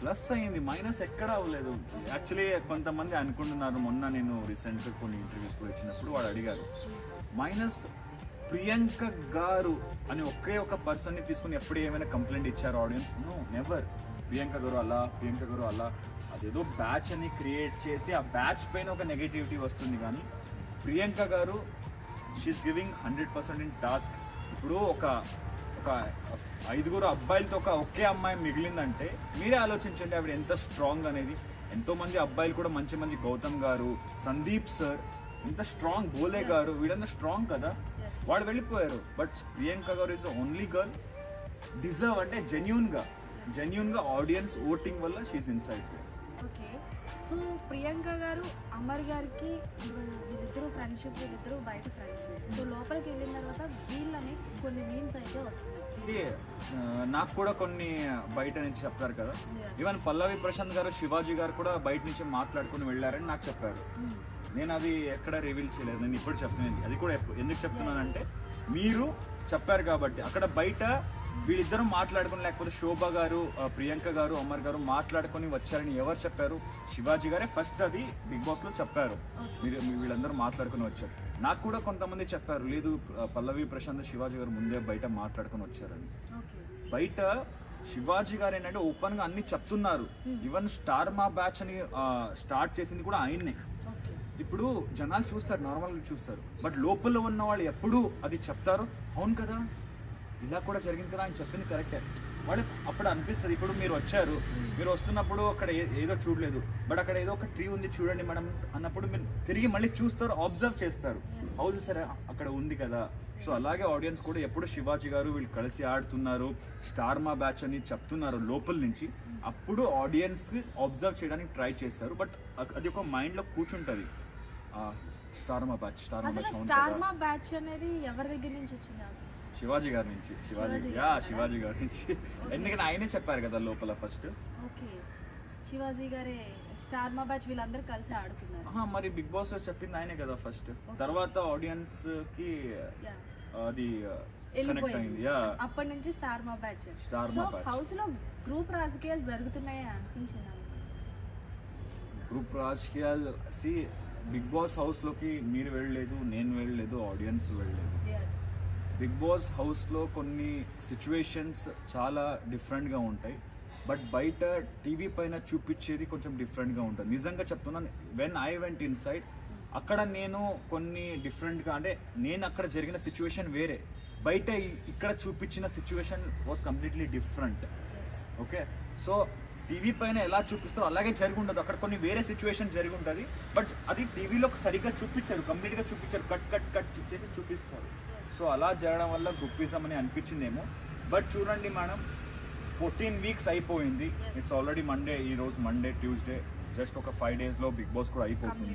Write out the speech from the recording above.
Plus అయింది. Minus ఎక్కడ అవ్వలేదు. యాక్చువల్లీ కొంతమంది అనుకుంటున్నారు. మొన్న నేను రీసెంట్ కొన్ని ఇంటర్వ్యూస్ కూడా ఇచ్చినప్పుడు వాడు అడిగారు. మైనస్ ప్రియాంక గారు అని ఒకే ఒక పర్సన్ని తీసుకుని ఎప్పుడు ఏమైనా కంప్లైంట్ ఇచ్చారు ఆడియన్స్ నో నెవర్ ప్రియాంక గారు అలా ప్రియాంక గారు అలా. అదేదో బ్యాచ్ అని క్రియేట్ చేసి ఆ బ్యాచ్ పైన ఒక నెగటివిటీ వస్తుంది కానీ ప్రియాంక గారు she's giving hundred percent in task ఇప్పుడు ఒక ఒక ఐదుగురు అబ్బాయిలతో ఒక ఒకే అమ్మాయి మిగిలిందంటే మీరే ఆలోచించండి ఆవిడ ఎంత స్ట్రాంగ్ అనేది. ఎంతో మంది అబ్బాయిలు కూడా మంచి మంది. గౌతమ్ గారు సందీప్ సార్ ఎంత స్ట్రాంగ్ బోలే గారు వీళ్ళంతా స్ట్రాంగ్ కదా. వాళ్ళు వెళ్ళిపోయారు. బట్ ప్రియాంక గారు ఇస్ ఓన్లీ గర్ల్ డిజర్వ్ అంటే జెన్యున్గా. జెన్యున్గా ఆడియన్స్ ఓటింగ్ వల్ల she inside okay so Priyanka గారు అమర్ గారికి వీళ్ళిద్దరూ ఫ్రెండ్షిప్ వీళ్ళిద్దరూ బయట ఫ్రెండ్స్ సో లోపలికి వెళ్ళిన తర్వాత వీళ్ళని కొన్ని మీమ్స్ అయితే వస్తున్నాయి. నాకు కూడా కొన్ని బయట నుంచి చెప్తారు కదా. ఈవెన్ పల్లవి ప్రశాంత్ గారు శివాజీ గారు కూడా బయట నుంచి మాట్లాడుకుని వెళ్ళారని నాకు చెప్పారు. Hmm. నేను అది ఎక్కడ రివీల్ చేయలేదు. నేను ఇప్పుడు చెప్తున్నాను అది కూడా ఎందుకు చెప్తున్నానంటే మీరు చెప్పారు కాబట్టి. అక్కడ బయట వీళ్ళిద్దరూ మాట్లాడుకుని లేకపోతే శోభ గారు ప్రియాంక గారు అమర్ గారు మాట్లాడుకొని వచ్చారని ఎవరు చెప్పారు? శివాజీ గారే ఫస్ట్ అది బిగ్ బాస్లో చెప్పారు. మీరు వీళ్ళందరూ మాట్లాడుకుని వచ్చారు. నాకు కూడా కొంతమంది చెప్పారు లేదు పల్లవి ప్రశాంత్ శివాజీ గారు ముందే బయట మాట్లాడుకొని వచ్చారని. బయట శివాజీ గారు ఏంటంటే ఓపెన్గా అన్ని చెప్తున్నారు. ఈవెన్ స్టార్ మా బ్యాచ్ అని స్టార్ట్ చేసింది కూడా ఆయన్నే. ఇప్పుడు జనాలు చూస్తారు నార్మల్గా చూస్తారు. బట్ లోపల ఉన్న వాళ్ళు ఎప్పుడు అది చెప్తారు? అవును కదా? ఇలా కూడా జరిగింది కదా అని చెప్పింది కరెక్టే. వాళ్ళు అప్పుడు అనిపిస్తుంది ఇప్పుడు మీరు వచ్చారు మీరు వస్తున్నప్పుడు అక్కడ ఏదో చూడలేదు బట్ అక్కడ ఏదో ఒక ట్రీ ఉంది చూడండి మేడం అన్నప్పుడు మీరు తిరిగి మళ్ళీ చూస్తారు అబ్జర్వ్ చేస్తారు. అవును సరే అక్కడ ఉంది కదా. సో అలాగే ఆడియన్స్ కూడా ఎప్పుడు శివాజీ గారు వీళ్ళు కలిసి ఆడుతున్నారు స్టార్ మా బ్యాచ్ అని చెప్తున్నారు లోపల నుంచి అప్పుడు ఆడియన్స్ అబ్జర్వ్ చేయడానికి ట్రై చేస్తారు బట్ అది ఒక మైండ్లో కూర్చుంటది. Star Maa batch star Maa batch అనేది ఎవరి దగ్గర నుంచి వచ్చింది అసలు? శివాజీ గారి నుంచి. శివాజీ శివాజీ యా గారు శివాజీ గారి నుంచి. ఎందుకంటే ఆయనే చెప్పారు కదా లోపల ఫస్ట్ ఓకే. శివాజీ గారే స్టార్ మా బ్యాచ్ వీళ్ళందరూ కలిసి ఆడుతున్నారు మరి బిగ్ బాస్లో చెప్పింది ఆయనే కదా ఫస్ట్ తర్వాత ఆడియన్స్కి Yeah. అది కనెక్ట్ వెళ్ళిపోయింది. అయింది. యా. అప్పటి నుంచి star Maa batch Star so Maa batch. హౌస్లో గ్రూప్ రాజకీయాలు జరుగుతున్నాయి అనిపించింది గ్రూప్ రాజకీయాలు సి బిగ్ బాస్ హౌస్లోకి మీరు వెళ్ళలేదు నేను వెళ్ళలేదు ఆడియన్స్ వెళ్ళలేదు. ఎస్ బిగ్ బాస్ హౌస్లో కొన్ని సిచ్యువేషన్స్ చాలా డిఫరెంట్గా ఉంటాయి. బట్ బయట టీవీ పైన చూపించేది కొంచెం డిఫరెంట్గా ఉంటుంది. నిజంగా చెప్తున్నాను when I went inside అక్కడ నేను కొన్ని డిఫరెంట్గా అంటే నేను అక్కడ జరిగిన సిచ్యువేషన్ వేరే. బయట ఇక్కడ చూపించిన situation was completely different okay so TV పైన ఎలా చూపిస్తారో అలాగే జరిగి ఉండదు. అక్కడ కొన్ని వేరే సిచ్యువేషన్ జరిగి ఉంటుంది. బట్ అది టీవీలో సరిగ్గా చూపించారు కంప్లీట్గా చూపించారు. కట్ కట్ కట్ చేసి చూపిస్తారు. సో అలా జరగడం వల్ల గుప్పిజం అని అనిపించిందేమో. బట్ చూడండి మేడం ఫోర్టీన్ వీక్స్ అయిపోయింది. ఇట్స్ ఆల్రెడీ మండే ఈ రోజు మండే ట్యూస్డే జస్ట్ ఒక ఫైవ్ డేస్లో బిగ్ బాస్ కూడా అయిపోతుంది.